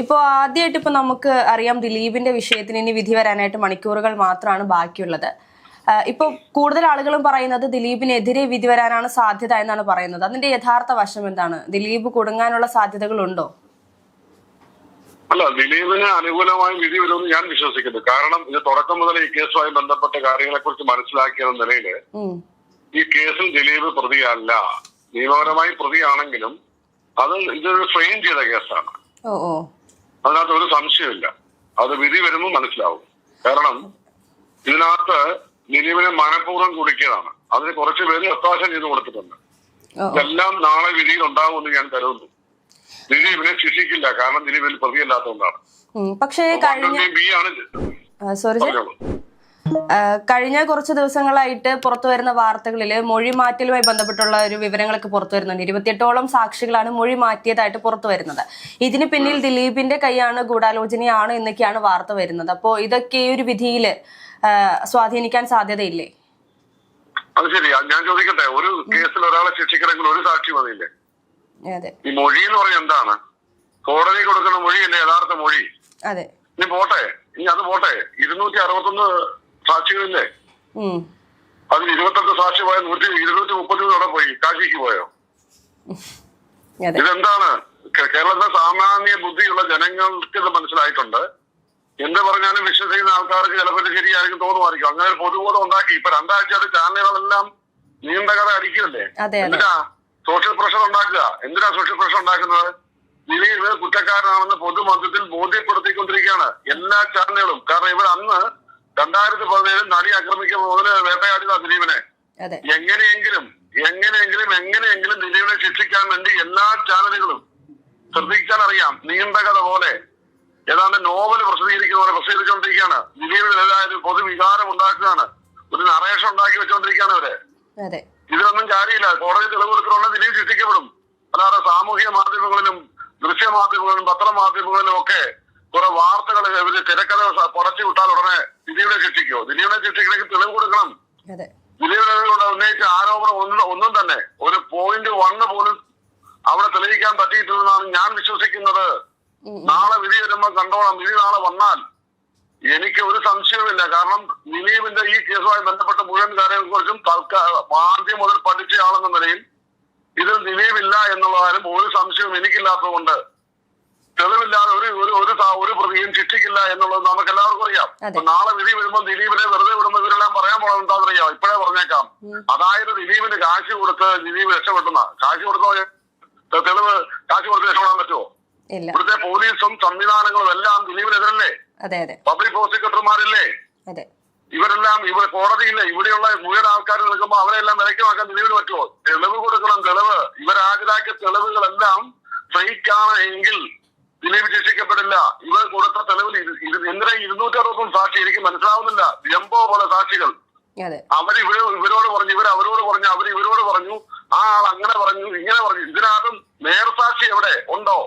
ഇപ്പോൾ ആദ്യമായിട്ട് ഇപ്പോൾ നമുക്ക് അറിയാം ദിലീപിന്റെ വിഷയത്തിന് ഇനി വിധി വരാനായിട്ട് മണിക്കൂറുകൾ മാത്രമാണ് ബാക്കിയുള്ളത്. ഇപ്പോൾ ഇപ്പൊ കൂടുതൽ ആളുകളും പറയുന്നത് ദിലീപിനെതിരെ വിധി വരാനാണ് സാധ്യത എന്നാണ് പറയുന്നത്. അതിന്റെ യഥാർത്ഥ വശം എന്താണ്? ദിലീപ് കുടുങ്ങാനുള്ള സാധ്യതകളുണ്ടോ അല്ല ദിലീപിന് അനുകൂലമായ വിധി വരുമെന്ന് ഞാൻ വിശ്വസിക്കുന്നു. കാരണം ഇത് തുടക്കം മുതൽ ഈ കേസുമായി ബന്ധപ്പെട്ട കാര്യങ്ങളെ കുറിച്ച് മനസ്സിലാക്കിയ നിലയിൽ ഈ കേസിൽ ദിലീപ് പ്രതിയല്ല. നിയമപരമായി പ്രതിയാണെങ്കിലും അത് ഇതൊരു ഫ്രെയിം ചെയ്ത കേസാണ്. അതിനകത്ത് ഒരു സംശയമില്ല. അത് വിധി വരുമ്പോൾ മനസ്സിലാവും. കാരണം ഇതിനകത്ത് നിലവിനെ മനഃപൂർവം കുടിക്കിയതാണ്. അതിന് കുറച്ച് പേര് ഒത്താശ ചെയ്ത് കൊടുത്തിട്ടുണ്ട്. ഇതെല്ലാം നാളെ വിധിയിൽ ഉണ്ടാവുമെന്ന് ഞാൻ കരുതുന്നു. ദിലീപിനെ ശിക്ഷിക്കില്ല. കാരണം ദിലീപിൽ പ്രതിയല്ലാത്തതുകൊണ്ടാണ്. പക്ഷേ ബി ആണ് സോറി കഴിഞ്ഞ കുറച്ച് ദിവസങ്ങളായിട്ട് പുറത്തു വരുന്ന വാർത്തകളിൽ മൊഴി മാറ്റലുമായി ബന്ധപ്പെട്ടുള്ള ഒരു വിവരങ്ങളൊക്കെ പുറത്തു വരുന്നുണ്ട്. ഇരുപത്തിയെട്ടോളം സാക്ഷികളാണ് മൊഴി മാറ്റിയതായിട്ട് പുറത്തു വരുന്നത്. ഇതിന് പിന്നിൽ ദിലീപിന്റെ കൈയാണ് ഗൂഢാലോചനയാണ് എന്നൊക്കെയാണ് വാർത്ത വരുന്നത്. അപ്പോ ഇതൊക്കെ ഈ ഒരു വിധിയിൽ സ്വാധീനിക്കാൻ സാധ്യതയില്ലേ? അത് ശരി. ഞാൻ ചോദിക്കട്ടെ? ഒരു കേസിൽ ഒരാളെ ശിക്ഷിക്കണമെങ്കിൽ ഒരു സാക്ഷി മതിയില്ലേ? ഈ മൊഴി എന്ന് പറഞ്ഞ എന്താണ്? കോടതി കൊടുക്കുന്ന മൊഴിയല്ലേ യഥാർത്ഥ മൊഴി? അതെ. ഇനി പോട്ടെ. ഇനി അത് പോട്ടെ. ഇരുന്നൂറ്റി അറുപത്തൊന്ന് സാക്ഷികളില്ലേ? അതിൽ ഇരുപത്തെട്ട് സാക്ഷി പോയ നൂറ്റി ഇരുന്നൂറ്റി മുപ്പത്തി അവിടെ പോയി കാശിക്ക് പോയോ? ഇതെന്താണ്? കേരളത്തിലെ സാമാന്യ ബുദ്ധിയുള്ള ജനങ്ങൾക്ക് ഇത് മനസ്സിലായിട്ടുണ്ട്. എന്ത് പറഞ്ഞാലും വിശ്വസിക്കുന്ന ആൾക്കാർക്ക് ചിലപ്പോൾ ശരിയായിരിക്കും തോന്നുമായിരിക്കും. അങ്ങനെ ഒരു പൊതുബോധം ഉണ്ടാക്കി. ഇപ്പൊ രണ്ടാഴ്ചയായിട്ട് ചാനലുകളെല്ലാം നീണ്ട കഥ അടിക്കുമല്ലേ എന്തിനാ? സോഷ്യൽ പ്രഷർ ഉണ്ടാക്കുക. എന്തിനാ സോഷ്യൽ പ്രഷർ ഉണ്ടാക്കുന്നത്? ദിലീപ് കുറ്റക്കാരനാണെന്ന് പൊതുമധ്യത്തിൽ ബോധ്യപ്പെടുത്തിക്കൊണ്ടിരിക്കുകയാണ് എല്ലാ ചാനലുകളും. കാരണം ഇവർ അന്ന് രണ്ടായിരത്തി പതിനേഴിൽ നടി ആക്രമിക്കുന്ന മുതൽ വേട്ടയാടിയതാ ദിലീപിനെ എങ്ങനെയെങ്കിലും എങ്ങനെയെങ്കിലും എങ്ങനെയെങ്കിലും ദിലീപിനെ ശിക്ഷിക്കാൻ വേണ്ടി എല്ലാ ചാനലുകളും ശ്രദ്ധിക്കാൻ അറിയാം നീണ്ട കഥ പോലെ. ഏതാണ്ട് നോവൽ പ്രസിദ്ധീകരിക്കുന്ന പോലെ പ്രസിദ്ധീകരിച്ചുകൊണ്ടിരിക്കുകയാണ്. ദിലീപിനെതിരായ ഒരു പൊതുവികാരം ഉണ്ടാക്കുകയാണ്. ഒരു നറേഷൻ ഉണ്ടാക്കി വെച്ചുകൊണ്ടിരിക്കുകയാണ് അവർ ഇതിലൊന്നും കാര്യമില്ല. കോടതി തെളിവ് കൊടുക്കണമെങ്കിൽ ദിലീപ് ശിക്ഷിക്കപ്പെടും. അല്ലാതെ സാമൂഹിക മാധ്യമങ്ങളിലും ദൃശ്യമാധ്യമങ്ങളിലും പത്രമാധ്യമങ്ങളിലും ഒക്കെ കുറെ വാർത്തകൾ ഇവർ തിരക്കഥ പുറച്ചു വിട്ടാൽ ഉടനെ ദിലീപിനെ ശിക്ഷിക്കോ ദിലീപിനെ ശിക്ഷിക്കണമെങ്കിൽ തെളിവ് കൊടുക്കണം. അതെ. ദിലീപിനെ കൊണ്ട് ഉന്നയിച്ച ആരോപണം ഒന്നും ഒന്നും തന്നെ. ഒരു പോയിന്റ് വണ്ണ് പോലും അവിടെ തെളിയിക്കാൻ പറ്റിയിട്ടില്ലെന്നാണ് ഞാൻ വിശ്വസിക്കുന്നത്. നാളെ വിധി വരുമ്പോൾ കണ്ടോളാം. വിധി നാളെ വന്നാൽ എനിക്ക് ഒരു സംശയവുമില്ല. കാരണം ദിലീപിന്റെ ഈ കേസുമായി ബന്ധപ്പെട്ട മുഴുവൻ കാര്യങ്ങളെ കുറിച്ചും തൽക്കാലം ആദ്യം മുതൽ പഠിച്ചയാളെന്ന നിലയിൽ ഇതിൽ ദിലീപില്ല എന്നുള്ള കാര്യം ഒരു സംശയവും എനിക്കില്ലാത്തതുകൊണ്ട് തെളിവില്ലാതെ ഒരു ഒരു ഒരു ഒരു പ്രതിയും ശിക്ഷിക്കില്ല എന്നുള്ളത് നമുക്ക് എല്ലാവർക്കും അറിയാം നാളെ വിധി വരുമ്പോൾ ദിലീപിനെ വെറുതെ വിടുമ്പോൾ ഇവരെല്ലാം പറയാൻ പോകണം എന്താണെന്ന് അറിയാം ഇപ്പോഴേ പറഞ്ഞേക്കാം. അതായത് ദിലീപിന് കാശ് കൊടുത്ത് ദിലീപ് രക്ഷപ്പെടുന്ന കാശ് കൊടുത്ത തെളിവ് കാശ് കൊടുത്ത് രക്ഷപ്പെടാൻ പറ്റുമോ ഇവിടുത്തെ പോലീസും സംവിധാനങ്ങളും എല്ലാം ദിലീപിനെതിരല്ലേ? പബ്ലിക് പ്രോസിക്യൂട്ടർമാരില്ലേ ഇവരെല്ലാം ഇവിടെ കോടതിയില്ല ഇവിടെയുള്ള മുഴുവൻ ആൾക്കാർ നിൽക്കുമ്പോൾ അവരെല്ലാം വിലക്കുമാക്കാൻ ദിലീപിന് പറ്റുമോ തെളിവ് കൊടുക്കണം തെളിവ്. ഇവരാജരാക്കിയ തെളിവുകളെല്ലാം ഫേക്കാണ് എങ്കിൽ ദിലീപ് ശിക്ഷിക്കപ്പെടില്ല. ഇവർ കൊടുത്ത തെളിവിൽ ഇന്ദ്ര ഇരുന്നൂറ്റി അറുപത്തൊന്ന് സാക്ഷി എനിക്ക് മനസ്സിലാവുന്നില്ല. ജംബോ പോലെ സാക്ഷികൾ. അവർ ഇവർ ഇവരോട് പറഞ്ഞു ഇവർ അവരോട് പറഞ്ഞു അവർ ഇവരോട് പറഞ്ഞു ആ ആൾ അങ്ങനെ പറഞ്ഞു ഇങ്ങനെ പറഞ്ഞു. ഇതിനകത്തും നേർസാക്ഷി എവിടെ? ഉണ്ടോ?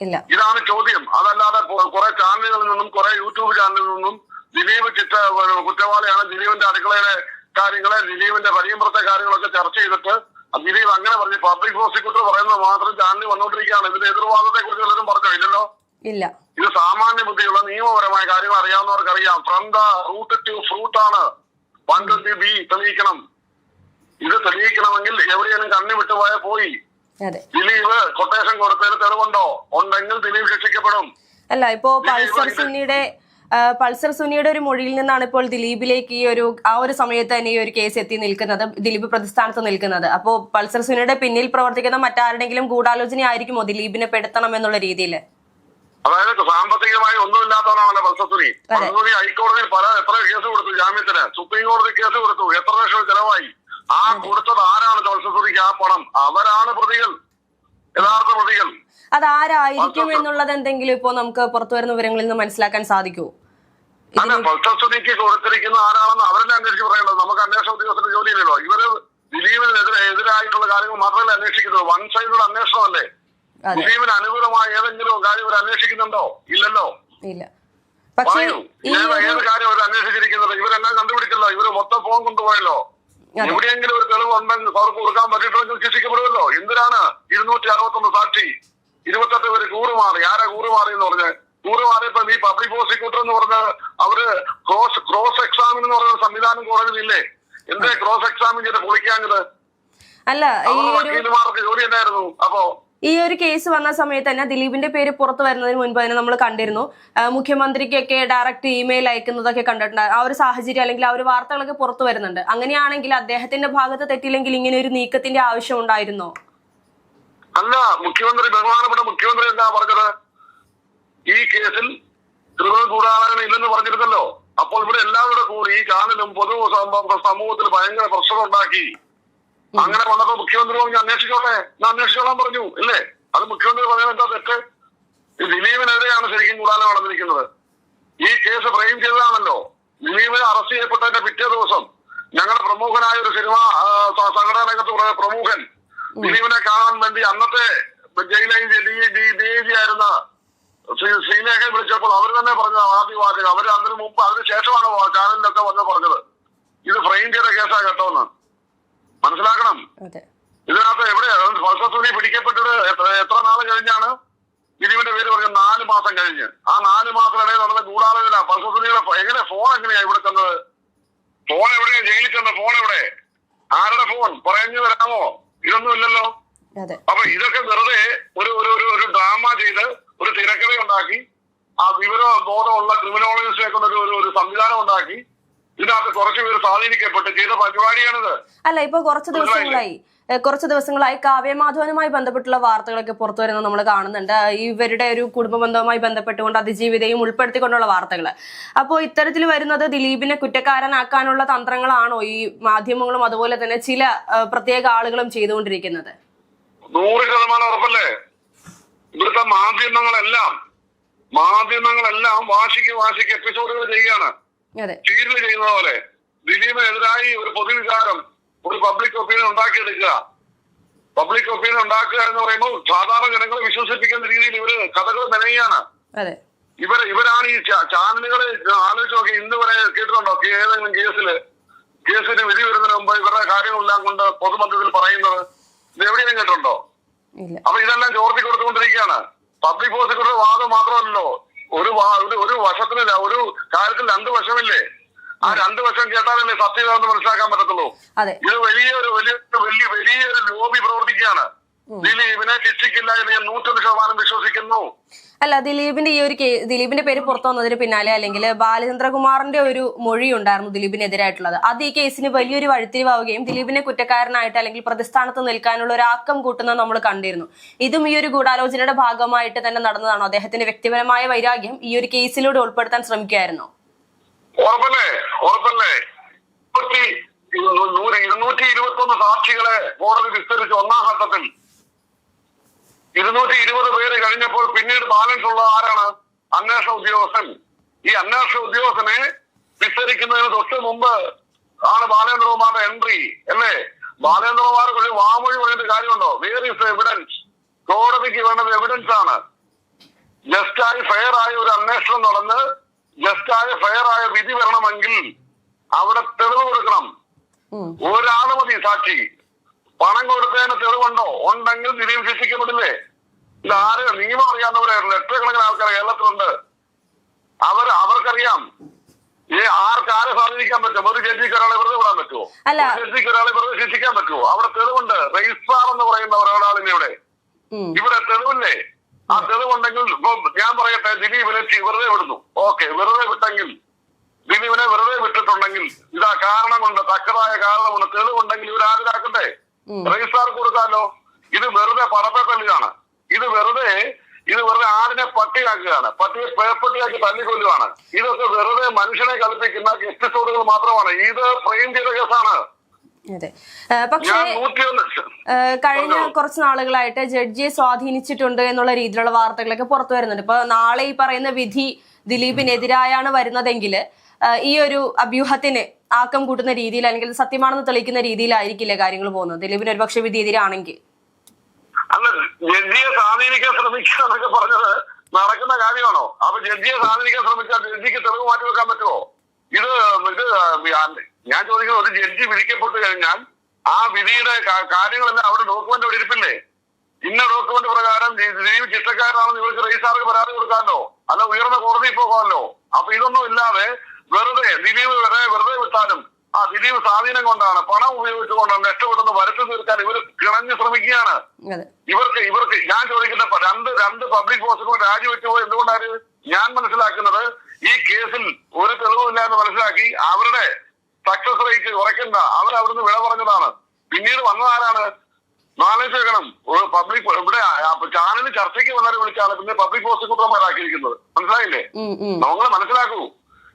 ഇല്ല. ഇതാണ് ചോദ്യം. അതല്ലാതെ കുറെ ചാനലുകളിൽ നിന്നും കുറെ യൂട്യൂബ് ചാനലിൽ നിന്നും ദിലീപ് ചിറ്റ കുറ്റവാളിയാണ് ദിലീപിന്റെ അടുക്കളയിലെ കാര്യങ്ങളെ ദിലീപിന്റെ പരിയമ്പുറത്തെ കാര്യങ്ങളൊക്കെ ചർച്ച ചെയ്തിട്ട് ദിലീപ് അങ്ങനെ പറഞ്ഞു. പബ്ലിക് പ്രോസിക്യൂട്ടർ പറയുന്നത് മാത്രം ചാനലിൽ വന്നുകൊണ്ടിരിക്കുകയാണ് ഇതിന്റെ എതിർവാദത്തെ കുറിച്ച് വല്ലതും പറഞ്ഞോ? ഇല്ലല്ലോ. ഇല്ല. ഇത് സാമാന്യ ബുദ്ധിയുള്ള നിയമപരമായ കാര്യങ്ങൾ അറിയാവുന്നവർക്ക് അറിയാം from the root to fruit ആണ് വൺ ട്വന്റി ബി തെളിയിക്കണം. ഇത് തെളിയിക്കണമെങ്കിൽ എവിടെയാലും കണ്ണി വിട്ടുപോയ പോയി. ദിലീപ് കൊട്ടേഷൻ കൊടുത്തതിന് തെളിവുണ്ടോ? ഉണ്ടെങ്കിൽ ദിലീപ് ശിക്ഷിക്കപ്പെടും. അല്ല ഇപ്പോ പൾസർ സുനിയുടെ ആ, പൾസർ സുനിയുടെ ഒരു മൊഴിയിൽ നിന്നാണ് ഇപ്പോൾ ദിലീപിലേക്ക് ഈ ഒരു ആ ഒരു സമയത്ത് തന്നെ ഈ ഒരു കേസ് എത്തി നിൽക്കുന്നത് ദിലീപ് പ്രതിസ്ഥാനത്ത് നിൽക്കുന്നത്. അപ്പോ പൾസർ സുനിയുടെ പിന്നിൽ പ്രവർത്തിക്കുന്ന മറ്റാരുടെങ്കിലും ഗൂഢാലോചന ആയിരിക്കുമോ ദിലീപിനെ പെടുത്തണം എന്നുള്ള രീതിയിൽ അതായത് സാമ്പത്തികമായി ഒന്നുമില്ലാത്തവരാണല്ലോ പൾസസുനി പൾസസുനി ഹൈക്കോടതിയിൽ പല എത്ര കേസ് കൊടുത്തു ജാമ്യത്തിന്? സുപ്രീം കോടതി കേസ് കൊടുത്തു. എത്ര ലക്ഷം ചെലവായി? ആ കൊടുത്തത് ആരാണ് പൾസസുനിക്ക് ആ പണം? അവരാണ് പ്രതികൾ. യഥാർത്ഥ പ്രതികൾ. അത് ആരായിരിക്കും എന്നുള്ളത് എന്തെങ്കിലും ഇപ്പോ നമുക്ക് പുറത്തു വരുന്ന വിവരങ്ങളിൽ നിന്ന് മനസ്സിലാക്കാൻ സാധിക്കുമോ? അല്ല പൾസത്തുനിക്ക് കൊടുത്തിരിക്കുന്ന ആരാണെന്ന് അവരെന്നെ അന്വേഷിച്ച് പറയേണ്ടത്? നമുക്ക് അന്വേഷണ ഉദ്യോഗസ്ഥന്റെ ജോലിയില്ലല്ലോ ഇവർ ദിലീപിനെതിരെ എതിരായിട്ടുള്ള കാര്യങ്ങൾ മാത്രമല്ല അന്വേഷിക്കുന്നത്? വൺ സൈഡുള്ള അന്വേഷണമല്ലേ? ദിലീപിന് അനുകൂലമായ ഏതെങ്കിലും കാര്യം ഇവർ അന്വേഷിക്കുന്നുണ്ടോ? ഇല്ലല്ലോ. ഇല്ല. പക്ഷേ ഏത് കാര്യം അവർ അന്വേഷിച്ചിരിക്കുന്നത്? ഇവരെല്ലാം കണ്ടുപിടിച്ചല്ലോ ഇവർ മൊത്തം ഫോൺ കൊണ്ടുപോയല്ലോ. എവിടെയെങ്കിലും ഒരു തെളിവ് ഉണ്ടെങ്കിൽ അവർക്ക് കൊടുക്കാൻ പറ്റിയിട്ടുണ്ടെങ്കിൽ ശിക്ഷിക്കപ്പെടുമല്ലോ എന്തിനാണ് ഇരുന്നൂറ്റി അറുപത്തൊന്ന് സാക്ഷി? ഇരുപത്തെട്ട് പേര് കൂറുമാറി. ആരാ കൂറുമാറി എന്ന് പറഞ്ഞ് കൂറുമാറിയപ്പോ ഈ പബ്ലിക് പ്രോസിക്യൂട്ടർ എന്ന് പറഞ്ഞ അവർ ക്രോസ് ക്രോസ് എക്സാമിൻ എന്ന് പറയുന്ന സംവിധാനം കോടതിയിലില്ലേ എന്തേ ക്രോസ് എക്സാമിൻ ചെയ്ത് പൊളിക്കാഞ്ഞത്? അല്ല ഈ ഒരു വക്കീലുമാർക്ക് ജോലി ഉണ്ടായിരുന്നു അപ്പോ ഈ ഒരു കേസ് വന്ന സമയത്ത് തന്നെ ദിലീപിന്റെ പേര് പുറത്തു വരുന്നതിന് മുൻപ് തന്നെ നമ്മൾ കണ്ടിരുന്നു. മുഖ്യമന്ത്രിക്കൊക്കെ ഡയറക്റ്റ് ഇമെയിൽ അയക്കുന്നതൊക്കെ കണ്ടിട്ടുണ്ട്. ആ ഒരു സാഹചര്യം അല്ലെങ്കിൽ ആ ഒരു വാർത്തകളൊക്കെ പുറത്തു വരുന്നുണ്ട്. അങ്ങനെയാണെങ്കിൽ അദ്ദേഹത്തിന്റെ ഭാഗത്ത് തെറ്റില്ലെങ്കിൽ ഇങ്ങനെ ഒരു നീക്കത്തിന്റെ ആവശ്യം ഉണ്ടായിരുന്നോ? അല്ല മുഖ്യമന്ത്രി ബഹുമാനപ്പെട്ട മുഖ്യമന്ത്രി എന്താ പറഞ്ഞത്? ഈ കേസിൽ തൃണമൂൽ ഗൂഢാലോചന ഇല്ലെന്ന് പറഞ്ഞിരുന്നല്ലോ. അപ്പോൾ ഇവിടെ എല്ലാവരുടെ കൂടി ഈ കാനലും പൊതു സമ- സമൂഹത്തിൽ ഭയങ്കര പ്രശ്നം ഉണ്ടാക്കി അങ്ങനെ വന്നപ്പോ മുഖ്യമന്ത്രി പറഞ്ഞു അന്വേഷിച്ചോട്ടെ? ഞാൻ അന്വേഷിച്ചോളാൻ പറഞ്ഞു. ഇല്ലേ? അത് മുഖ്യമന്ത്രി പറഞ്ഞത് എന്താ തെറ്റ്? ഈ ദിലീപിനെതിരെയാണ് ശരിക്കും ഗൂഢാലോചന നടന്നിരിക്കുന്നത്. ഈ കേസ് ഫ്രെയിം ചെയ്തതാണല്ലോ. ദിലീപിനെ അറസ്റ്റ് ചെയ്യപ്പെട്ടതിന്റെ പിറ്റേ ദിവസം ഞങ്ങളുടെ പ്രമുഖനായ ഒരു സിനിമ സംഘടന രംഗത്ത് പറയുന്ന പ്രമുഖൻ ദിലീപിനെ കാണാൻ വേണ്ടി അന്നത്തെ ജയിലായി ഡി ജി ആയിരുന്ന ശ്രീ- ശ്രീലേഖയെ വിളിച്ചപ്പോൾ അവർ തന്നെ പറഞ്ഞ ആദ്യ വാചകം അവർ അതിനു മുമ്പ് അതിന് ശേഷമാണ് ചാനലിലൊക്കെ വന്ന് പറഞ്ഞത്. ഇത് ഫ്രെയിം ചെയ്ത കേസാണ് കേട്ടോ എന്ന് മനസ്സിലാക്കണം ഇതിനകത്ത് എവിടെയാണ് ഫൽസത്തുനി പിടിക്കപ്പെട്ടിട്ട് എത്ര നാൾ കഴിഞ്ഞാണ്? ഇതിവിന്റെ പേര് പറഞ്ഞ നാല് മാസം കഴിഞ്ഞ്. ആ നാല് മാസം ഇടയിൽ നടന്ന ഗൂഢാലോചന. ഫൽസത്തുനിയുടെ എങ്ങനെ ഫോൺ എങ്ങനെയാ ഇവിടെ ചെന്നത്? ഫോൺ എവിടെയാ? ജയിലിൽ ചെന്ന ഫോൺ എവിടെ? ആരുടെ ഫോൺ പറഞ്ഞു തരാമോ ഇതൊന്നും ഇല്ലല്ലോ. അപ്പൊ ഇതൊക്കെ വെറുതെ ഒരു ഒരു ഒരു ഡ്രാമ ചെയ്ത് ഒരു തിരക്കഥ ഉണ്ടാക്കി ആ വിവര ബോധമുള്ള ക്രിമിനോളജിസ്റ്റിനെ കൊണ്ട് ഒരു ഒരു- സംവിധാനം ഉണ്ടാക്കി. ഇതിനകത്ത് കുറച്ച് പേര് സ്വാധീനിക്കപ്പെട്ട് ചെയ്ത പരിപാടിയാണിത്. അല്ല ഇപ്പൊ കുറച്ച് ദിവസങ്ങളായി. കുറച്ച് ദിവസങ്ങളായി കാവ്യമാധവനുമായി ബന്ധപ്പെട്ടുള്ള വാർത്തകളൊക്കെ പുറത്തു വരുന്നത് നമ്മൾ കാണുന്നുണ്ട്. ഇവരുടെ ഒരു കുടുംബ ബന്ധവുമായി ബന്ധപ്പെട്ടുകൊണ്ട് അതിജീവിതയും ഉൾപ്പെടുത്തിക്കൊണ്ടുള്ള വാർത്തകൾ. അപ്പോൾ ഇത്തരത്തിൽ വരുന്നത് ദിലീപിനെ കുറ്റക്കാരനാക്കാനുള്ള തന്ത്രങ്ങളാണോ ഈ മാധ്യമങ്ങളും അതുപോലെ തന്നെ ചില പ്രത്യേക ആളുകളും ചെയ്തുകൊണ്ടിരിക്കുന്നത്? നൂറ് ശതമാനം ഉറപ്പല്ലേ? ഇവിടുത്തെ മാധ്യമങ്ങളെല്ലാം മാധ്യമങ്ങളെല്ലാം വാശിക്ക് വാശിക്ക് എപ്പിസോഡുകൾ ചെയ്യുകയാണ്. അതെ. സീരിയൽ ചെയ്യുന്ന പോലെ. ദിലീപിനെതിരായി ഒരു പൊതുവികാരം ഒരു പബ്ലിക് ഒപ്പീനിയൻ ഉണ്ടാക്കിയെടുക്കുക. പബ്ലിക് ഒപ്പീനിയൻ ഉണ്ടാക്കുക എന്ന് പറയുമ്പോൾ സാധാരണ ജനങ്ങളെ വിശ്വസിപ്പിക്കുന്ന രീതിയിൽ ഇവർ കഥകൾ മെനയാണ് ഇവർ ഇവരാണ് ഈ ചാനലുകൾ ആലോചിച്ച് നോക്കി. ഇന്ന് വരെ കേട്ടിട്ടുണ്ടോ? ഏതെങ്കിലും കേസിൽ കേസിന് വിധി വരുന്നതിന് മുമ്പ് ഇവരുടെ കാര്യങ്ങളെല്ലാം കൊണ്ട് പൊതുമധ്യത്തിൽ പറയുന്നത്. ഇത് എവിടെയെങ്കിലും കേട്ടിട്ടുണ്ടോ? ഇല്ല അപ്പൊ ഇതെല്ലാം ചോർത്തി കൊടുത്തുകൊണ്ടിരിക്കുകയാണ്. പബ്ലിക് പ്രോസിക്യൂട്ടർ വാദം മാത്രമല്ലല്ലോ ഒരു ഒരു വശത്തിനില്ല വശത്തിന് ഒരു കാര്യത്തിൽ രണ്ട് വശമില്ലേ? ആ രണ്ട് വശം കേട്ടാലല്ലേ സത്യമെന്ന് മനസ്സിലാക്കാൻ പറ്റത്തുള്ളൂ. ഇത് വലിയൊരു വലിയ വലിയ വലിയൊരു ലോബി പ്രവർത്തിക്കുകയാണ്. ദിലീപിനെ ശിക്ഷിക്കില്ല എന്ന് ഞാൻ നൂറ്റൊന്ന് ശതമാനം വിശ്വസിക്കുന്നു. അല്ല ദിലീപിന്റെ ഈ ഒരു ദിലീപിന്റെ പേര് പുറത്തു വന്നതിന് പിന്നാലെ അല്ലെങ്കിൽ ബാലചന്ദ്രകുമാറിന്റെ ഒരു മൊഴി ഉണ്ടായിരുന്നു ദിലീപിനെതിരായിട്ടുള്ളത്. അത് ഈ കേസിന് വലിയൊരു വഴിത്തിരിവാകുകയും ദിലീപിനെ കുറ്റക്കാരനായിട്ട് അല്ലെങ്കിൽ പ്രതിസ്ഥാനത്ത് നിൽക്കാനുള്ള ഒരു ആക്കം കൂട്ടുന്ന നമ്മൾ കണ്ടിരുന്നു. ഇതും ഈ ഒരു ഗൂഢാലോചനയുടെ ഭാഗമായിട്ട് തന്നെ നടന്നതാണോ. അദ്ദേഹത്തിന്റെ വ്യക്തിപരമായ വൈരാഗ്യം ഈ ഒരു കേസിലൂടെ ഉൾപ്പെടുത്താൻ ശ്രമിക്കുകയായിരുന്നു. ഉറപ്പല്ലേ? ഉറപ്പല്ലേ? ഇരുന്നൂറ്റി ഇരുന്നൂറ്റി ഇരുപത്തി ഒന്ന് സാക്ഷികളെ കോടതി വിസ്തരിച്ച് ഒന്നാം ഘട്ടത്തിൽ ഇരുന്നൂറ്റി ഇരുപത് പേര് കഴിഞ്ഞപ്പോൾ പിന്നീട് ബാലൻസ് ഉള്ള ആരാണ്? അന്വേഷണ ഉദ്യോഗസ്ഥൻ. ഈ അന്വേഷണ ഉദ്യോഗസ്ഥനെ വിസ്തരിക്കുന്നതിന് തൊട്ട് മുമ്പ് ആണ് ബാലേന്ദ്രകുമാറിന്റെ എൻട്രി അല്ലേ? ബാലേന്ദ്രകുമാർ ഒരു വാമൊഴി പറഞ്ഞിട്ട് കാര്യമുണ്ടോ? വേർ ഇസ് എവിഡൻസ് കോടതിക്ക് വേണ്ടത് എവിഡൻസ് ആണ്. ജസ്റ്റായി ഫെയർ ആയ ഒരു അന്വേഷണം നടന്ന് ജസ്റ്റായ ഫെയർ ആയ വിധി വരണമെങ്കിൽ അവിടെ തെളിവ് കൊടുക്കണം. ഒരാൾ മതി സാക്ഷി. പണം കൊടുത്തതിന് തെളിവുണ്ടോ? ഉണ്ടെങ്കിൽ ദിലീപ് ശിക്ഷിക്കപ്പെടില്ലേ ഇത് ആര് നിയമം അറിയാവുന്നവരായിരുന്നു. ലക്ഷക്കണക്കിന് ആൾക്കാർ കേരളത്തിലുണ്ട്. അവർ അവർക്കറിയാം. ഈ ആർക്ക് ആരെ സ്വാധീനിക്കാൻ പറ്റും? ഒരു ജഡ്ജിക്ക് ഒരാളെ വെറുതെ വിടാൻ പറ്റുമോ അല്ല. ജഡ്ജിക്ക് ഒരാളെ വെറുതെ ശിക്ഷിക്കാൻ പറ്റുമോ അവിടെ തെളിവുണ്ട്. രജിസ്ട്രാർ എന്ന് പറയുന്ന ഒരാളിനെ ഇവിടെ. ഇവിടെ തെളിവില്ലേ? ആ തെളിവുണ്ടെങ്കിൽ ഇപ്പൊ ഞാൻ പറയട്ടെ ദിലീപിനെ വെറുതെ വിടുന്നു. ഓക്കെ വെറുതെ വിട്ടെങ്കിൽ ദിലീപിനെ വെറുതെ വിട്ടിട്ടുണ്ടെങ്കിൽ ഇതാ കാരണം കൊണ്ട് തക്കതായ കാരണം കൊണ്ട് തെളിവുണ്ടെങ്കിൽ ഇവർ രജിസ്ട്രാർ കൊടുക്കാമല്ലോ ഇത് വെറുതെ പടപ്പത്തല്ലുകയാണ് ഇത് വെറുതെ ഇത് വെറുതെ ആടിനെ പട്ടിയാക്കുകയാണ്. പട്ടിയെ പേപ്പട്ടിയാക്കി തല്ലിക്കൊല്ലുകയാണ്. ഇതൊക്കെ വെറുതെ മനുഷ്യനെ കളിപ്പിക്കുന്ന എപ്പിസോഡുകൾ മാത്രമാണ്. ഇത് ഫ്രെയിം ചെയ്ത കേസാണ്. അതെ. പക്ഷേ കഴിഞ്ഞ കുറച്ച് നാളുകളായിട്ട് ജഡ്ജിയെ സ്വാധീനിച്ചിട്ടുണ്ട് എന്നുള്ള രീതിയിലുള്ള വാർത്തകളൊക്കെ പുറത്തു വരുന്നുണ്ട്. ഇപ്പൊ നാളെ ഈ പറയുന്ന വിധി ദിലീപിനെതിരായാണ് വരുന്നതെങ്കിൽ ഈ ഒരു അഭ്യൂഹത്തിന് ആക്കം കൂട്ടുന്ന രീതിയിൽ അല്ലെങ്കിൽ സത്യമാണെന്ന് തെളിയിക്കുന്ന രീതിയിലായിരിക്കില്ല കാര്യങ്ങൾ പോകുന്നത്? ദിലീപിന് ഒരുപക്ഷെ വിധി എതിരാണെങ്കിൽ അല്ല ജഡ്ജിയെ നടക്കുന്ന കാര്യമാണോ? അപ്പൊ ജഡ്ജിയെ സ്വാധീനിക്കാൻ ശ്രമിച്ചാൽ ജഡ്ജിക്ക് തെളിവ് മാറ്റി വെക്കാൻ പറ്റുമോ? ഇത് ഇത് ഞാൻ ചോദിക്കുന്നത് ഒരു ജഡ്ജി വിധിക്കപ്പെട്ട് കഴിഞ്ഞാൽ ആ വിധിയുടെ കാര്യങ്ങളെല്ലാം അവിടെ ഡോക്യുമെന്റ് അവിടെ ഇരിപ്പില്ലേ? ഇന്ന ഡോക്യുമെന്റ് പ്രകാരം ദിലീപ് ചിട്ടക്കാരനാണെന്ന് ഇവർക്ക് രജിസ്ട്രാർക്ക് പരാതി കൊടുക്കാമല്ലോ? അല്ല ഉയർന്ന കോടതി പോകാമല്ലോ? അപ്പൊ ഇതൊന്നും ഇല്ലാതെ വെറുതെ ദിലീപ് വരെ വെറുതെ വിട്ടാലും ആ ദിലീപ് സ്വാധീനം കൊണ്ടാണ് പണം ഉപയോഗിച്ചുകൊണ്ടാണ് രക്ഷപ്പെടുന്ന വരച്ചു തീർക്കാൻ ഇവർ കിണഞ്ഞു ശ്രമിക്കുകയാണ്. ഇവർക്ക് ഇവർക്ക് ഞാൻ ചോദിക്കുന്ന രണ്ട് രണ്ട് പബ്ലിക് ഫോഴ്സുകൾ രാജിവെച്ചു പോയി. എന്തുകൊണ്ടാണ് ഞാൻ മനസ്സിലാക്കുന്നത് ഈ കേസിൽ ഒരു തെളിവുമില്ല എന്ന് മനസ്സിലാക്കി അവരുടെ സക്സസ് റേറ്റ് കുറയ്ക്കണ്ട. അവർ അവിടുന്ന് വില പറഞ്ഞതാണ്. പിന്നീട് വന്നതാരാണ്? നാലേജ് വെക്കണം ഒരു പബ്ലിക് ഇവിടെ ചാനൽ ചർച്ചയ്ക്ക് വന്നവരെ വിളിച്ചാണ് പിന്നെ പബ്ലിക് പ്രോസിക്യൂട്ടർമാരാക്കിയിരിക്കുന്നത് മനസ്സിലായില്ലേ. നമ്മൾ മനസ്സിലാക്കൂ.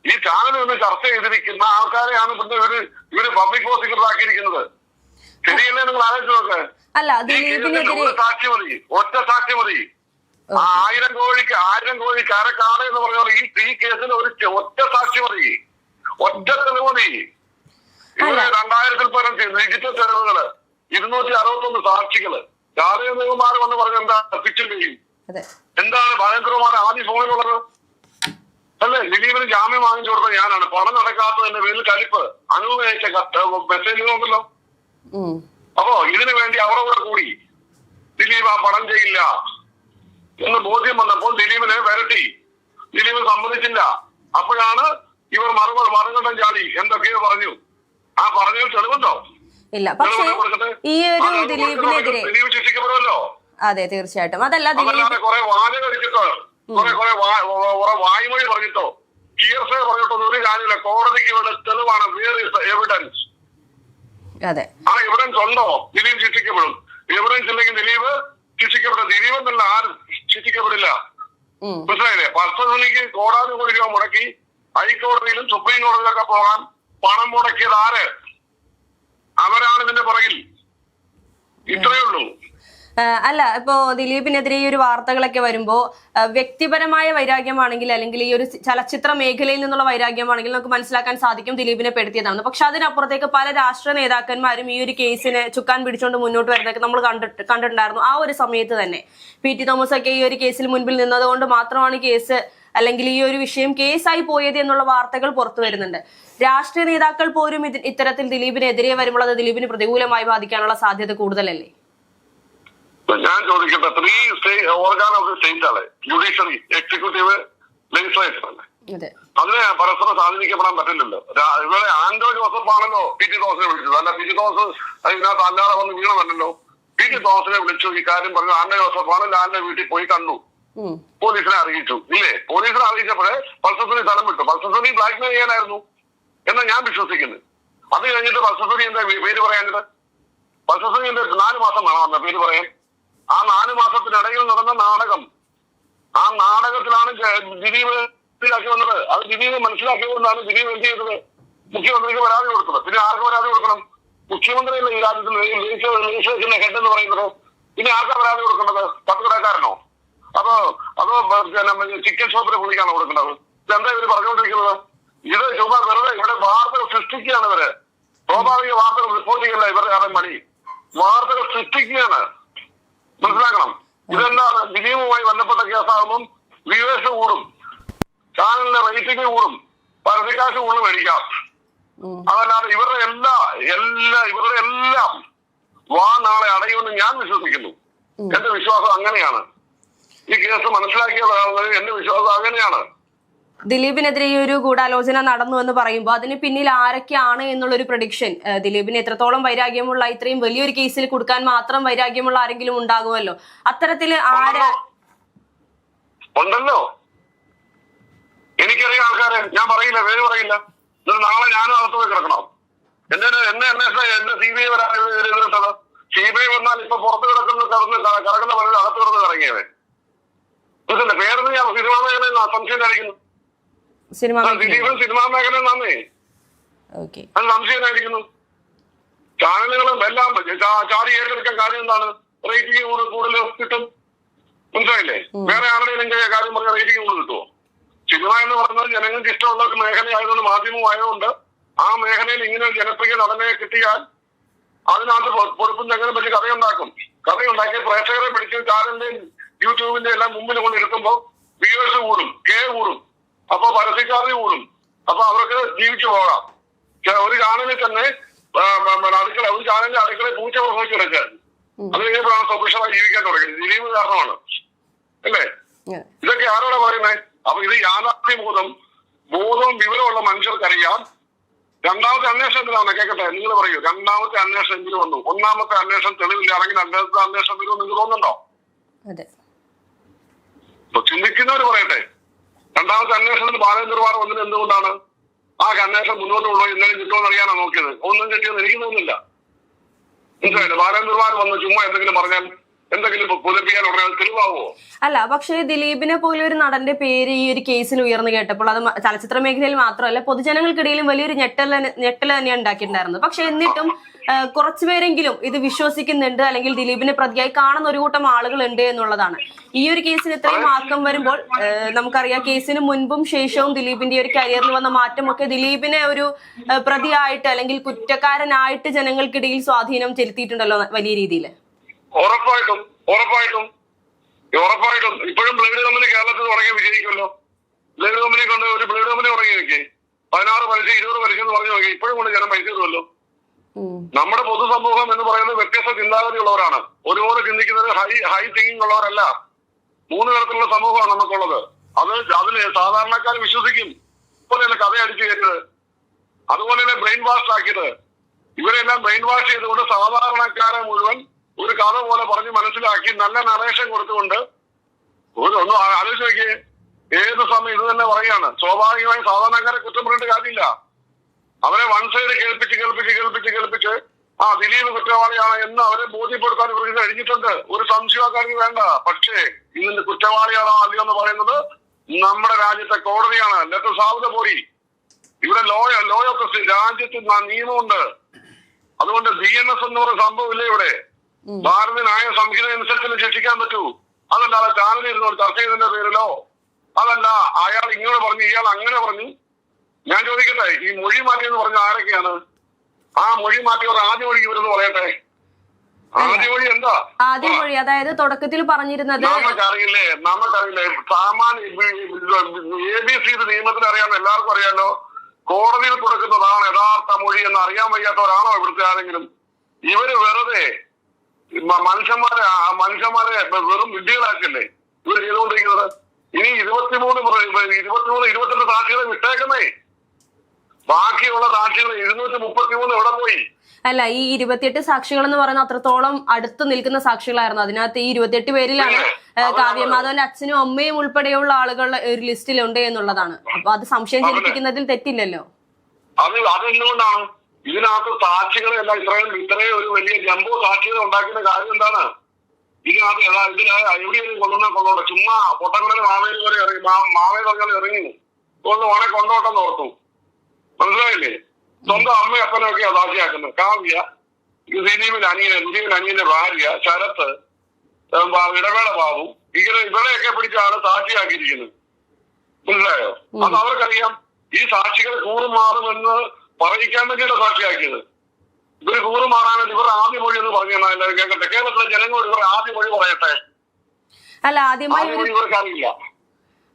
ഈ ചാനൽ നിന്ന് ചർച്ച ചെയ്തിരിക്കുന്ന ആൾക്കാരെയാണ് പിന്നെ ഇവർ ഇവർ പബ്ലിക് പ്രോസിക്യൂട്ടർ ആക്കിയിരിക്കുന്നത് ശരിയല്ലേ നിങ്ങൾ ആലോചിച്ച് നോക്ക് ഒരു സാക്ഷി മതി. ഒറ്റ സാക്ഷി മതി. ആയിരം കോഴിക്ക് ആയിരം കോഴി കാരക്കാട് എന്ന് പറഞ്ഞ ഈ ഈ കേസിൽ ഒരു ഒറ്റ സാക്ഷി മതി. ഒറ്റ തെളിവ് മതി. ഇവിടെ. രണ്ടായിരത്തിൽ പരം ഡിജിറ്റൽ തെളിവുകൾ ഇരുന്നൂറ്റി അറുപത്തൊന്ന് സാക്ഷികൾ ജാതക നിയമമാർ വന്ന് പറഞ്ഞ എന്താ? പിച്ചും അതെ. എന്താണ് ഭയങ്കരമാണ് ആദ്യ ഫോണിലുള്ളത്? അല്ലേ? ദിലീപിന് ജാമ്യം വാങ്ങിച്ചു കൊടുത്ത ഞാനാണ്. പണം നടക്കാത്തതിന്റെ പേരിൽ കലിപ്പ്. അനുഭവിച്ച കത്ത് മെസ്സേജ് നോക്കല്ലോ. അപ്പോ ഇതിനു വേണ്ടി അവരുടെ കൂടെ കൂടി ദിലീപ് ആ പണം ചെയ്യില്ല എന്ന് ബോധ്യം വന്നപ്പോൾ ദിലീപിനെ വരട്ടി. ദിലീപ് സമ്മതിച്ചില്ല. അപ്പോഴാണ് ഇവർ മറുപടി മറുകണ്ഠം ചാടി എന്തൊക്കെയോ പറഞ്ഞു. ആ പറഞ്ഞതിൽ തെളിവുണ്ടോ? ഇല്ല പക്ഷേ. ഈ ഒരു ദിലീപിനെതിരെ ദിലീപ് ശിക്ഷിക്കപ്പെടുമല്ലോ? അതെ തീർച്ചയായിട്ടും. അതല്ല ദിലീപ് കുറെ വാചകം കുറെ കുറെ വായ്മൊഴി പറഞ്ഞിട്ടോ. ചികിത്സ പറഞ്ഞിട്ടോ ഒരു കാര്യമില്ല കോടതിക്ക് ഇവിടെ തെളിവാണ്. വേർ എവിഡൻസ് അതെ. ആ എവിഡൻസ് ഉണ്ടോ? ദിലീപ് ശിക്ഷിക്കപ്പെടും. എവിഡൻസ് ഇല്ലെങ്കിൽ ദിലീപ് ശിക്ഷിക്കപ്പെടും. ദിലീപ് എന്നല്ല ആരും ശിക്ഷിക്കപ്പെടില്ല. മനസ്സിലായില്ലേ മനസ്സിലായില്ലേ? കോടാതി കോടി രൂപ മുടക്കി ഹൈക്കോടതിയിലും സുപ്രീം കോടതിയിലൊക്കെ പോകാൻ പണം മുടക്കിയത് ആര്? അവരാണ് ഇതിന്റെ പുറകിൽ. ഇത്രയേ ഉള്ളൂ. അല്ല ഇപ്പോ ദിലീപിനെതിരെ ഈ ഒരു വാർത്തകളൊക്കെ വരുമ്പോ വ്യക്തിപരമായ വൈരാഗ്യമാണെങ്കിൽ അല്ലെങ്കിൽ ഈ ഒരു ചലച്ചിത്ര മേഖലയിൽ നിന്നുള്ള വൈരാഗ്യമാണെങ്കിൽ നമുക്ക് മനസ്സിലാക്കാൻ സാധിക്കും ദിലീപിനെ പെടുത്തിയതാണ്. പക്ഷെ അതിനപ്പുറത്തേക്ക് പല രാഷ്ട്രീയ നേതാക്കന്മാരും ഈ ഒരു കേസിനെ ചുക്കാൻ പിടിച്ചുകൊണ്ട് മുന്നോട്ട് വരുന്നതൊക്കെ നമ്മൾ കണ്ടിട്ട് കണ്ടിട്ടുണ്ടായിരുന്നു ആ ഒരു സമയത്ത് തന്നെ. പി ടി തോമസ് ഒക്കെ ഈ ഒരു കേസിൽ മുൻപിൽ നിന്നതുകൊണ്ട് മാത്രമാണ് കേസ് അല്ലെങ്കിൽ ഈ ഒരു വിഷയം കേസായി പോയത് എന്നുള്ള വാർത്തകൾ പുറത്തു വരുന്നുണ്ട്. രാഷ്ട്രീയ നേതാക്കൾ പോലും ഇത് ഇത്തരത്തിൽ ദിലീപിനെതിരെ വരുമ്പോൾ അത് ദിലീപിന് പ്രതികൂലമായി ബാധിക്കാനുള്ള സാധ്യത കൂടുതലല്ലേ? ഞാൻ ചോദിക്കട്ടെ three organ of the state ആണ്. ജുഡീഷ്യറി എക്സിക്യൂട്ടീവ് ലെജിസ്ലേറ്റർ അല്ലേ അതെ. അതിനെ പരസ്പരം സ്വാധീനിക്കപ്പെടാൻ പറ്റില്ലല്ലോ. ഇവിടെ ആന്റോ ജോസഫ് ആണല്ലോ പി ടി തോമസിനെ വിളിച്ചത്. അല്ല പി ടി തോമസ് അതിനകത്ത് അല്ലാതെ വന്ന് വീണമല്ലോ പി ടി തോമസിനെ വിളിച്ചു ഈ കാര്യം പറഞ്ഞു. ആന്റോ ജോസഫ് ആണ് ലാലിന്റെ വീട്ടിൽ പോയി കണ്ടു. പോലീസിനെ അറിയിച്ചു. ഇല്ലേ? പോലീസിനെ അറിയിച്ചപ്പോഴേ പൾസസുനി സ്ഥലം വിട്ടു. പൾസസുനി ബ്ലാക്ക്മെയിൽ ചെയ്യാനായിരുന്നു എന്നാ ഞാൻ വിശ്വസിക്കുന്നു. അത് കഴിഞ്ഞിട്ട് പൾസസുനി എന്താ പേര് പറയാനിട്ട് പൾസസുനി എന്താ നാല് മാസം വേണം പേര് പറയാൻ? ആ നാല് മാസത്തിനിടയിൽ നടന്ന നാടകം ആ നാടകത്തിലാണ് ദിലീപ് മനസ്സിലാക്കി വന്നത് അത് ദിലീപ് മനസ്സിലാക്കിയതുകൊണ്ടാണ് ദിലീപ് എന്ത് ചെയ്തത് മുഖ്യമന്ത്രിക്ക് പരാതി കൊടുത്തത് പിന്നെ ആർക്ക് പരാതി കൊടുക്കണം മുഖ്യമന്ത്രിയല്ലേ ഈ രാജ്യത്തിൽ ലെജിസ്ലേഷന്റെ ഹെഡ് എന്ന് പറയുന്നത് പിന്നെ ആർക്കാ പരാതി കൊടുക്കേണ്ടത് പത്ത് കടക്കാരനോ അതോ അതോ ചിക്കൻ ഷോപ്പിലെ പുള്ളിക്കാണോ കൊടുക്കേണ്ടത് ഇതെന്താ ഇവർ പറഞ്ഞുകൊണ്ടിരിക്കുന്നത് ഇത് ചുമ്മാ വെറുതെ ഇവിടെ വാർത്തകൾ സൃഷ്ടിക്കുകയാണ് ഇവർ സ്വാഭാവിക വാർത്തകൾ റിപ്പോർട്ട് ചെയ്യല്ല ഇവരുടെ കാരണം വാർത്തകൾ സൃഷ്ടിക്കുകയാണ് മനസ്സിലാക്കണം. ഇതെന്താണ്? ദിലീപുമായി ബന്ധപ്പെട്ട കേസാകുമ്പം വ്യൂവേഴ്സ് കൂടും. ചാനലിന്റെ റേറ്റിംഗ് കൂടും. പരസ്യക്കാശ് കൂടുതൽ മേടിക്കാം. അതല്ലാതെ ഇവരുടെ എല്ലാ എല്ലാ ഇവരുടെ എല്ലാം വാ നാളെ അടയുമെന്ന് ഞാൻ വിശ്വസിക്കുന്നു. എന്റെ വിശ്വാസം അങ്ങനെയാണ്. ഈ കേസ് മനസ്സിലാക്കിയതാണ് എന്റെ വിശ്വാസം അങ്ങനെയാണ്. ദിലീപിനെതിരെ ഒരു ഗൂഢാലോചന നടന്നു എന്ന് പറയുമ്പോൾ അതിന് പിന്നിൽ ആരൊക്കെയാണ് എന്നുള്ളൊരു പ്രഡിക്ഷൻ ദിലീപിന് എത്രത്തോളം വൈരാഗ്യമുള്ള ഇത്രയും വലിയൊരു കേസിൽ കൊടുക്കാൻ മാത്രം വൈരാഗ്യമുള്ള ആരെങ്കിലും ഉണ്ടാകുമല്ലോ? അത്തരത്തിൽ ആര് ഉണ്ടല്ലോ. എനിക്കറിയാം ആൾക്കാരെ. ഞാൻ പറയില്ല പേര് പറയില്ല. നാളെ ഞാനും അകത്ത് പോയി കിടക്കണം. എന്നെ എന്നെ അന്വേഷണം എന്റെ സി ബി ഐ വരാനിട്ടത് സി ബി ഐ വന്നാൽ ഇപ്പൊ പുറത്ത് കിടക്കുന്ന കിടന്ന് കിടക്കുന്ന പലരും അകത്ത് കിടന്ന് കറങ്ങിയവേ പേരെന്ന് ഞാൻ മേഖലയിൽ സംശയം കാണിക്കുന്നു. സിനിമ ദിലീപൻ സിനിമാ മേഖല നന്നേ അത് സംശയമായിരിക്കുന്നു ചാനലുകളും എല്ലാം ചാടി ഏറ്റെടുക്കാൻ കാര്യം എന്താണ്? റേറ്റിംഗ് കൂടുതൽ കിട്ടും? മനസ്സിലായില്ലേ? വേറെ ആരുടെയും കാര്യം പറഞ്ഞാൽ റേറ്റിംഗ് കൂടുതൽ കിട്ടുമോ? സിനിമ എന്ന് പറയുന്നത് ജനങ്ങൾക്ക് ഇഷ്ടമുള്ള ഒരു മേഖലയായതുകൊണ്ട് മാധ്യമമായതുകൊണ്ട് ആ മേഖലയിൽ ഇങ്ങനെ ജനപ്രിയ നടനെ കിട്ടിയാൽ അതിനകത്ത് പൊറുപ്പും ചങ്ങനെ പറ്റി കഥയുണ്ടാക്കും കഥയുണ്ടാക്കി പ്രേക്ഷകരെ പിടിച്ച് ചാനലിന്റെയും യൂട്യൂബിന്റെ എല്ലാം മുമ്പിൽ കൊണ്ട് വ്യൂവേഴ്സ് കൂടും കെ കൂടും. അപ്പൊ പരസ്യക്കാർക്ക് കൂടും. അപ്പൊ അവർക്ക് ജീവിച്ചു പോകാം. ഒരു ചാനലിൽ തന്നെ അടുക്കള ഒരു ചാനലിന്റെ അടുക്കള പൂച്ച പ്രസവിച്ചു കിടക്കുക. അത് കഴിഞ്ഞപ്പോഴാണ് സൊഫീഷ്യമായി ജീവിക്കാൻ തുടങ്ങിയത്. ദിലീപ് കാരണമാണ് അല്ലേ? ഇതൊക്കെ ആരോടാ പറയുന്നത് അപ്പൊ ഇത് യാഥാർത്ഥ്യ ബോധം. ബോധവും വിവരമുള്ള മനുഷ്യർക്കറിയാം. രണ്ടാമത്തെ അന്വേഷണം എന്തിനാണ്? കേൾക്കട്ടെ നിങ്ങൾ പറയൂ. രണ്ടാമത്തെ അന്വേഷണം എന്തിനു വന്നു? ഒന്നാമത്തെ അന്വേഷണം തെളിവില്ലാണെങ്കിൽ രണ്ടാമത്തെ അന്വേഷണം വരുമെന്ന് നിങ്ങൾക്ക് തോന്നുന്നുണ്ടോ? ചിന്തിക്കുന്നവർ പറയട്ടെ. രണ്ടാമത്തെ അന്വേഷണത്തിന് ബാലചന്ദ്രമാർ വന്നത് എന്തുകൊണ്ടാണ് ആ അന്വേഷണം മുന്നോട്ട് കൊണ്ടുപോയി ഇന്നലെ കിട്ടുമെന്ന് അറിയാനാണ് നോക്കിയത്. ഒന്നും കിട്ടിയെന്ന് എനിക്ക് തോന്നുന്നില്ല. മനസ്സിലായില്ല? ബാലചന്ദ്രമാർ വന്ന് ചുമ്മാ എന്തെങ്കിലും പറഞ്ഞാൽ എന്തെങ്കിലും അല്ല പക്ഷേ ദിലീപിനെ പോലെ ഒരു നടന്റെ പേര് ഈ ഒരു കേസിൽ ഉയർന്നു കേട്ടപ്പോൾ അത് ചലച്ചിത്ര മേഖലയിൽ മാത്രമല്ല പൊതുജനങ്ങൾക്കിടയിലും വലിയൊരു ഞെട്ടൽ ഞെട്ടൽ തന്നെയാണ് ഉണ്ടാക്കിയിട്ടുണ്ടായിരുന്നത്. പക്ഷെ എന്നിട്ടും കുറച്ചുപേരെങ്കിലും ഇത് വിശ്വസിക്കുന്നുണ്ട് അല്ലെങ്കിൽ ദിലീപിനെ പ്രതിയായി കാണുന്ന ഒരു കൂട്ടം ആളുകൾ ഉണ്ട് എന്നുള്ളതാണ്. ഈ ഒരു കേസിന് ഇത്രയും ആക്കം വരുമ്പോൾ നമുക്കറിയാം കേസിന് മുൻപും ശേഷവും ദിലീപിന്റെ ഒരു കരിയറിൽ വന്ന മാറ്റമൊക്കെ ദിലീപിനെ ഒരു പ്രതിയായിട്ട് അല്ലെങ്കിൽ കുറ്റക്കാരനായിട്ട് ജനങ്ങൾക്കിടയിൽ സ്വാധീനം ചെലുത്തിയിട്ടുണ്ടല്ലോ വലിയ രീതിയിൽ ഉറപ്പായിട്ടും ഉറപ്പായിട്ടും. ഇപ്പോഴും ബ്ലേഡ് കമ്പനി കേരളത്തിൽ തുടങ്ങി വിജയിക്കുമല്ലോ. ബ്ലേഡ് കമ്പനി കൊണ്ട് ഒരു ബ്ലേഡ് കമ്പനി തുടങ്ങി നോക്കി പതിനാറ് പലിശ ഇരുപത് പലിശ എന്ന് പറഞ്ഞു നോക്കി ഇപ്പോഴും കൊണ്ട് ജനം പൈസ ഇടുമല്ലോ. നമ്മുടെ പൊതുസമൂഹം എന്ന് പറയുന്നത് വ്യത്യസ്ത ചിന്താഗതിയുള്ളവരാണ്. ഒരുപോലെ ചിന്തിക്കുന്നത് ഹൈ ഹൈ തിങ്കിങ് ഉള്ളവരല്ല മൂന്ന് തരത്തിലുള്ള സമൂഹമാണ് നമുക്കുള്ളത്. അത് അതിന് സാധാരണക്കാർ വിശ്വസിക്കും. അതുപോലെയല്ല കഥ അടിച്ചു കയറ്റത് അതുപോലെ തന്നെ ബ്രെയിൻ വാഷ് ആക്കിയത്? ഇവരെല്ലാം ബ്രെയിൻ വാഷ് ചെയ്തുകൊണ്ട് സാധാരണക്കാരെ മുഴുവൻ ഒരു കഥ പോലെ പറഞ്ഞ് മനസ്സിലാക്കി നല്ല നറേഷൻ കൊടുത്തുകൊണ്ട് ഒരു ഒന്നും ആലോചിച്ച് നോക്കിയേ. ഏത് സമയം ഇത് തന്നെ പറയാണ് സ്വാഭാവികമായും സാധാരണക്കാരെ കുറ്റം പറഞ്ഞിട്ട് കാര്യമില്ല. അവരെ വൺ സൈഡ് കേൾപ്പിച്ച് കേൾപ്പിച്ച് കേൾപ്പിച്ച് കേൾപ്പിച്ച് ആ ദിലീപ് കുറ്റവാളിയാണ് എന്ന് അവരെ ബോധ്യപ്പെടുത്താൻ ഇവർക്ക് കഴിഞ്ഞിട്ടുണ്ട്. ഒരു സംശയക്കാർക്ക് വേണ്ട. പക്ഷേ ഇതിന്റെ കുറ്റവാളിയാണോ അല്ലയോ എന്ന് പറയുന്നത് നമ്മുടെ രാജ്യത്തെ കോടതിയാണ്. ലെറ്റർ സാവുത പോയി ഇവിടെ ലോയ ലോ ഓഫ് രാജ്യത്ത് നിയമമുണ്ട്. അതുകൊണ്ട് ബി എൻ എസ് എന്ന് പറയുന്ന സംഭവമില്ല ഇവിടെ. ഭാരത ന്യായ സംഹിത അനുസരിച്ച് ശിക്ഷിക്കാൻ പറ്റൂ? അതല്ലാതെ ചാനലിൽ ഇരുന്നോട് ചർച്ച ചെയ്തതിന്റെ പേരിലോ? അതല്ല അയാൾ ഇങ്ങോട്ട് പറഞ്ഞു ഇയാൾ അങ്ങനെ പറഞ്ഞു. ഞാൻ ചോദിക്കട്ടെ ഈ മൊഴി മാറ്റി എന്ന് പറഞ്ഞ ആരൊക്കെയാണ്? ആ മൊഴി മാറ്റിയവർ ആദ്യ മൊഴി ഇവരെന്ന് പറയട്ടെ. ആദ്യ മൊഴി എന്താ? ആദ്യ മൊഴി അതായത് തുടക്കത്തിൽ പറഞ്ഞിരുന്നത് നമുക്കറിയില്ലേ നമുക്കറിയില്ലേ. സാമാന്യ എ ബി സി നിയമത്തിൽ അറിയാമോ എല്ലാവർക്കും അറിയാലോ. കോടതിയിൽ കൊടുക്കുന്നതാണ് യഥാർത്ഥ മൊഴി എന്ന് അറിയാൻ വയ്യാത്തവരാണോ ഇവിടുത്തെ ആരെങ്കിലും? ഇവർ വെറുതെ മനുഷ്യന്മാരെ മനുഷ്യന്മാരെ വെറും വിഡ്ഢികളാക്കല്ലേ ഇവർ ചെയ്തുകൊണ്ടിരിക്കുന്നത്? ഇനി ഇരുപത്തിമൂന്ന് ഇരുപത്തിമൂന്ന് ഇരുപത്തിരണ്ട് സാക്ഷികളെ വിട്ടേക്കുന്നേ. ബാക്കിയുള്ള സാക്ഷികൾ ഇരുന്നൂറ്റി മുപ്പത്തിമൂന്ന് എവിടെ പോയി? അല്ല ഈ ഇരുപത്തിയെട്ട് സാക്ഷികൾ എന്ന് പറയുന്ന അത്രത്തോളം അടുത്ത് നിൽക്കുന്ന സാക്ഷികളായിരുന്നു. അതിനകത്ത് ഈ ഇരുപത്തിയെട്ട് പേരിലാണ് കാവ്യമാധവന്റെ അച്ഛനും അമ്മയും ഉൾപ്പെടെയുള്ള ആളുകൾ ഒരു ലിസ്റ്റിലുണ്ട് എന്നുള്ളതാണ്. അപ്പൊ അത് സംശയം ജനിപ്പിക്കുന്നതിൽ തെറ്റില്ലല്ലോ. അത് അതെന്തുകൊണ്ടാണ് ഇതിനകത്ത് സാക്ഷികളെ അല്ല ഇത്രയും ഇത്രയും ഒരു വലിയ ജംബോ സാക്ഷികളെ ഉണ്ടാക്കുന്ന കാര്യം എന്താണ്? ഇതിനകത്ത് ഏതാ ഇതിന് എവിടെയെങ്കിലും കൊള്ളുന്ന കൊള്ളോട്ടെ ചുമ്മാ പൊട്ടക്കടൽ മാവേലി വരെ ഇറങ്ങി മാവേലി പറഞ്ഞാൽ ഇറങ്ങി ഒന്ന് ഓനെ കൊണ്ടോട്ടെന്ന് ഓർത്തു. മനസ്സിലായില്ലേ? സ്വന്തം അമ്മയും ഒക്കെ സാക്ഷിയാക്കുന്നത് കാവ്യ ദിലീപിന്റെ അനിയൻ ദിലീപിന്റെ അനിയന്റെ ഭാര്യ ശരത്ത് ഇടവേള ബാബു ഇങ്ങനെ ഇവരെയൊക്കെ പിടിച്ചാണ് സാക്ഷിയാക്കിയിരിക്കുന്നത്. മനസ്സിലായോ? അത് അവർക്കറിയാം ഈ സാക്ഷികൾ കൂറുമാറുമെന്ന് പറയിക്കാൻ വേണ്ടിയാണ് സാക്ഷിയാക്കിയത്. ഇവർ കൂറുമാറാൻ ഇവർ ആദ്യ മൊഴി എന്ന് പറഞ്ഞു എല്ലാവരും കേൾക്കട്ടെ? കേരളത്തിലെ ജനങ്ങളോട് ഇവർ ആദ്യ മൊഴി പറയട്ടെ? അല്ല ആദ്യമായി ആദ്യ ഒരു മൊഴി ഇവർക്ക്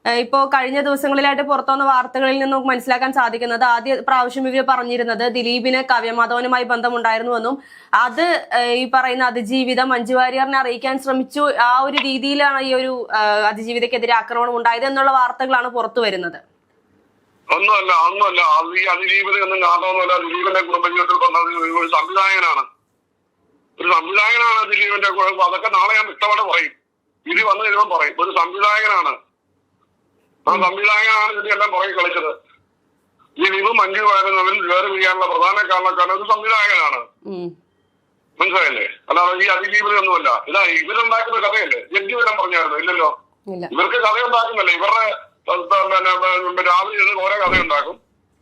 ഇപ്പോ കഴിഞ്ഞ ദിവസങ്ങളിലായിട്ട് പുറത്തുവന്ന വാർത്തകളിൽ നിന്ന് മനസ്സിലാക്കാൻ സാധിക്കുന്നത് ആദ്യ പ്രാവശ്യം ഇവർ പറഞ്ഞിരുന്നത് ദിലീപിന് കവ്യമാധവനുമായി ബന്ധമുണ്ടായിരുന്നുവെന്നും അത് ഈ പറയുന്ന അതിജീവിതം മഞ്ജു വാര്യറിനെ അറിയിക്കാൻ ശ്രമിച്ചു. ആ ഒരു രീതിയിലാണ് ഈ ഒരു അതിജീവിതക്കെതിരെ ആക്രമണം ഉണ്ടായത് എന്നുള്ള വാർത്തകളാണ് പുറത്തു വരുന്നത്. ഒന്നുമല്ല ഒന്നുമല്ല. ഈ അതിജീവിത എന്നും കാണുന്നല്ല ദിലീപിന്റെ കുടുംബജീവിതത്തിൽ പറഞ്ഞത് ഒരു സംവിധായകനാണ്. ഒരു സംവിധായകനാണ് ദിലീപിന്റെ അതൊക്കെ നാളെ ഞാൻ വ്യക്തമായിട്ട് പറയും. ഇത് വന്നു കഴിയുമ്പോൾ പറയും. ഒരു സംവിധായകനാണ്. ആ സംവിധായകനാണ് ഇതിനെല്ലാം പുറകെ കളിച്ചത്. ഈ വിവ് മഞ്ജു വേറെ ചെയ്യാനുള്ള പ്രധാന കാരണക്കാരൻ ഒരു സംവിധായകനാണ്. മനസ്സിലായില്ലേ? അല്ലാതെ ഈ അതിജീവിതമൊന്നുമല്ല ഇതാ ഇവരുണ്ടാക്കുന്ന കഥയല്ലേ? ജഡ്ജി വരാൻ പറഞ്ഞായിരുന്നു? ഇല്ലല്ലോ. ഇല്ല. ഇവർക്ക് കഥ ഉണ്ടാക്കുന്നല്ലേ ഇവരുടെ പിന്നെ രാവിലെ ഇരുന്ന് ഓരോ കഥ ഉണ്ടാക്കും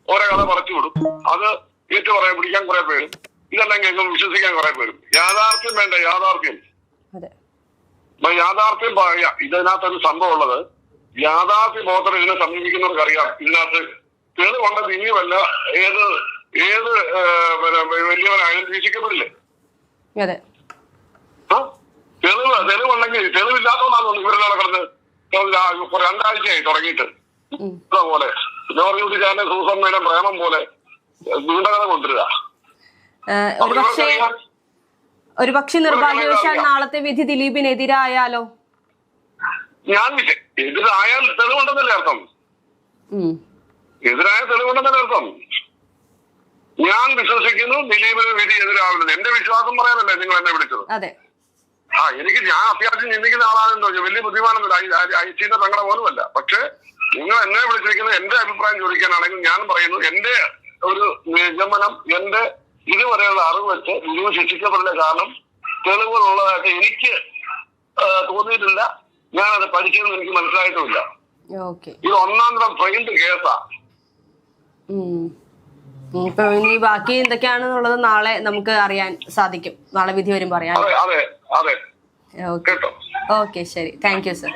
ഓരോ കഥ പറിച്ചു വിടും. അത് ഏറ്റു പറയാൻ പിടിക്കാൻ കുറെ പേരും. ഇതെല്ലാം കേൾക്കും വിശ്വസിക്കാൻ കുറെ പേരും. യാഥാർത്ഥ്യം വേണ്ട യാഥാർത്ഥ്യം. യാഥാർത്ഥ്യം പറയാ. ഇതിനകത്തൊരു സംഭവം ഉള്ളത് യാഥാർത്ഥ്യ ബോധം ഇതിനെ സമീപിക്കുന്നവർക്ക് അറിയാം. ഇതിനകത്ത് തെളിവുണ്ടെന്ന് ഇനിയുമല്ല. ഏത് ഏത് വലിയവനായാലും വീക്ഷിക്കപ്പെടില്ലേ? തെളിവ് തെളിവുണ്ടെങ്കിൽ തെളിവില്ലാത്തതുകൊണ്ടാണ് ഇവരെല്ലാം കിടന്ന് രണ്ടാഴ്ചയായി തുടങ്ങിയിട്ട്. പോലെ. ജോർജ് കുട്ടിച്ചാന്റെ സൂസമ്മയുടെ പ്രേമം പോലെ നീണ്ടകഥ കൊണ്ടുവരിക. ഒരുപക്ഷെ ഒരു പക്ഷെ നിർഭാഗ്യവശാൽ നാളത്തെ വിധി ദിലീപിനെതിരായാലോ? ഞാൻ എതിരായാൽ തെളിവുണ്ടെന്നല്ലേ അർത്ഥം. എതിരായ തെളിവുണ്ടെന്നല്ലേ അർത്ഥം? ഞാൻ വിശ്വസിക്കുന്നു ദിലീപിന് വിധി എതിരാകുന്നത് എന്റെ വിശ്വാസം പറയാനല്ലേ നിങ്ങൾ എന്നെ വിളിച്ചത്? ആ എനിക്ക് ഞാൻ അത്യാവശ്യം ചിന്തിക്കുന്ന ആളാണെന്ന് വലിയ ബുദ്ധിമാനൊന്നുമില്ല. അയച്ചിന്റെ തങ്ങളുടെ പോലുമല്ല. പക്ഷെ നിങ്ങൾ എന്നെ വിളിച്ചിരിക്കുന്നത് എന്റെ അഭിപ്രായം ചോദിക്കാനാണെങ്കിൽ ഞാൻ പറയുന്നു എന്റെ ഒരു നിഗമനം എന്റെ ഇതുവരെയുള്ള അറിവ് വെച്ച് ദിലീപ് ശിക്ഷിക്കപ്പെടില്ല. കാരണം തെളിവുകളുള്ളതായിട്ട് എനിക്ക് തോന്നിയിട്ടില്ല. ഞാനത് പഠിച്ചതെന്ന് എനിക്ക് മനസ്സിലായിട്ടുമില്ല. ഓക്കെ. ഇത് ഒന്നാം തരം ട്രെയിൻഡ് കേസാ. ഇപ്പൊ ഇനി ബാക്കി എന്തൊക്കെയാണെന്നുള്ളത് നാളെ നമുക്ക് അറിയാൻ സാധിക്കും. നാളെ വിധി വരുമ്പോ അറിയാൻ അതെ അതെ അതെ. ഓക്കെ. ശരി. Thank you sir.